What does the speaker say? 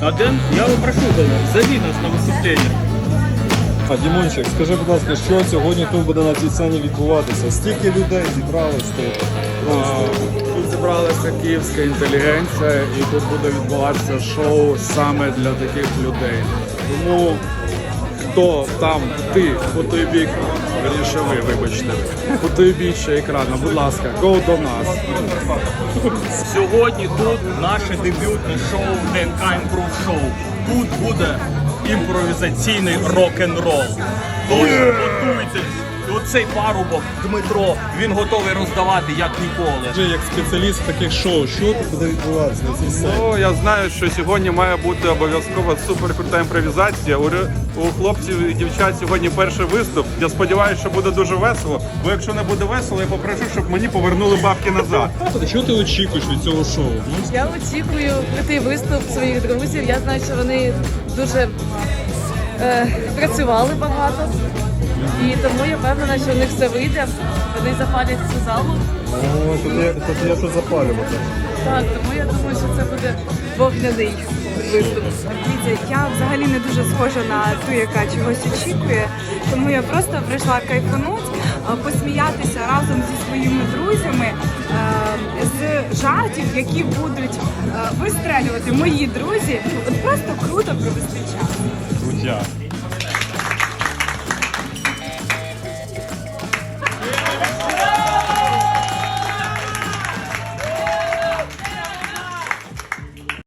Один, я прошу тебе, зови нас на выступление. А Дімончик, скажи, будь ласка, що сьогодні тут буде на цій сцені відбуватися? Стільки людей зібрались тут. Тут зібралася київська інтелігенція і тут буде відбуватися шоу саме для таких людей. Тому хто там, ти, по той бік, верніше ви, вибачте, по той ще екрану, будь ласка, go до нас. Сьогодні тут наше дебютне шоу ДНК Improv Show. Тут буде імпровізаційний рок-н-рол. Тож готуйтесь. Оцей парубок Дмитро, він готовий роздавати як ніколи. Вже як спеціаліст таких шоу, що тут буде відбуватися на цій? Ну, я знаю, що сьогодні має бути обов'язково суперкрута імпровізація. У, у хлопців і дівчат сьогодні перший виступ. Я сподіваюся, що буде дуже весело. Бо якщо не буде весело, я попрошу, щоб мені повернули бабки назад. Що ти очікуєш від цього шоу? Ну, Я очікую крутий виступ своїх друзів. Я знаю, що вони дуже е, працювали багато. І тому я впевнена, що в них все вийде. Вони запалять цю залу. О, тут є, тут є що запалювати. Так, тому я думаю, що це буде вогняний виступ. Дивіться, я взагалі не дуже схожа на ту, яка чогось очікує, тому я просто прийшла кайфануть, посміятися разом зі своїми друзями е, з жартів, які будуть е, вистрелювати мої друзі. От просто круто провести час. Крутя.